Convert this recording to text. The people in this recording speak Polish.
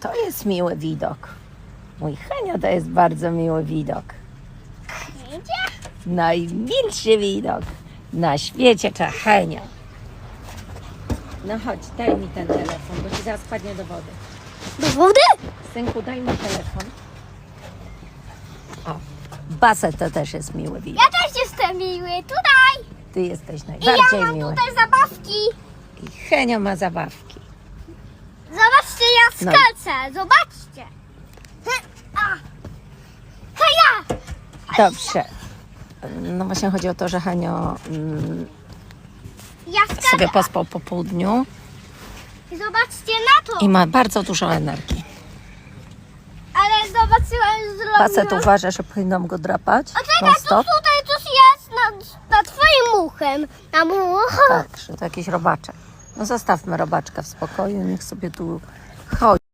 To jest miły widok. Mój Henio to jest bardzo miły widok. Idzie? Najmilszy widok na świecie to Henio. No chodź, daj mi ten telefon, bo ci zaraz spadnie do wody. Do wody? Synku, daj mi telefon. O, baset to też jest miły widok. Ja też jestem miły. Tutaj. Ty jesteś I ja mam miły. tutaj zabawki. I Henio ma zabawki. Zobaczcie, ja No. Zobaczcie. Dobrze. No właśnie chodzi o to, że Henio mm, sobie pospał po południu Zobaczcie na to. i ma bardzo dużo energii. Ale zobaczyłam zrobiłam. Baset uważa, że powinnam go drapać A czekaj, non stop. tutaj coś jest nad, nad twoim uchem. Na. Tak, że to jakiś robaczek. No zostawmy robaczka w spokoju, niech sobie tu chodzi.